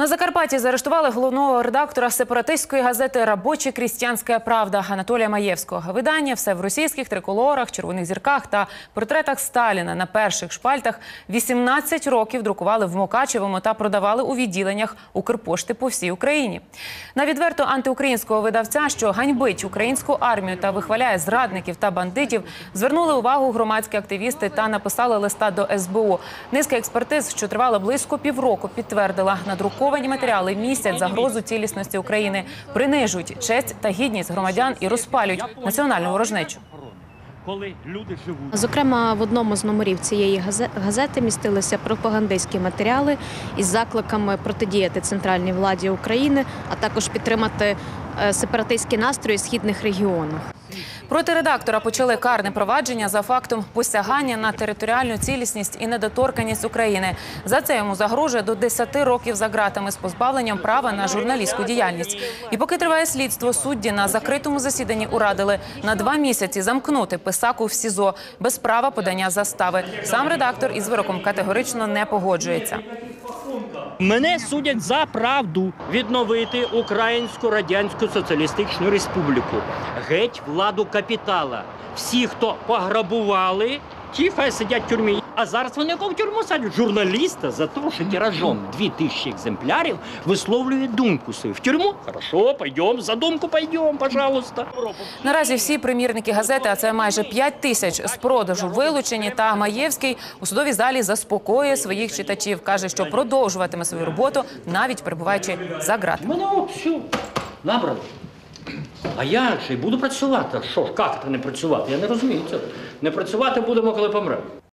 На Закарпатті заарештували головного редактора сепаратистської газети «Рабоча крістянська правда» Анатолія Маєвського. Видання все в російських триколорах, червоних зірках та портретах Сталіна на перших шпальтах 18 років друкували в Мукачевому та продавали у відділеннях Укрпошти по всій Україні. На відверто антиукраїнського видавця, що ганьбить українську армію та вихваляє зрадників та бандитів, звернули увагу громадські активісти та написали листа до СБУ. Низка експертиз, що тривала близько півроку, підтвердила надруковані матеріали містять загрозу цілісності України, принижують честь та гідність громадян і розпалюють національну ворожнечу. Коли люди живуть. Зокрема, в одному з номерів цієї газе- газети містилися пропагандистські матеріали із закликами протидіяти центральній владі України, а також підтримати е, сепаратистські настрої в східних регіонах. Проти редактора почали карне провадження за фактом посягання на територіальну цілісність і недоторканність України. За це йому загрожує до 10 років за ґратами з позбавленням права на журналістську діяльність. І поки триває слідство, судді на закритому засіданні урадили на два місяці замкнути писаку в СІЗО без права подання застави. Сам редактор із вироком категорично не погоджується. Мене судять за правду відновити Українську Радянську Соціалістичну Республіку. Геть владу капітала. Всі, хто пограбували, ті хай сидять в тюрмі. А зараз вони кого в тюрму садять? Журналіста за те, що тиражом 2000 екземплярів висловлює думку свою. В тюрму? Хорошо, пойдем, за думку пойдем, пожалуйста. Наразі всі примірники газети, а це майже 5 тисяч з продажу вилучені. Та Маєвський у судовій залі заспокоює своїх читачів. каже, що продовжуватиме свою роботу, навіть перебуваючи за ґратами. Мене все набрали. А я же? буду працювати. Що ж, як це не працювати? Я не розумію цього. Не працювати будемо, коли помремо.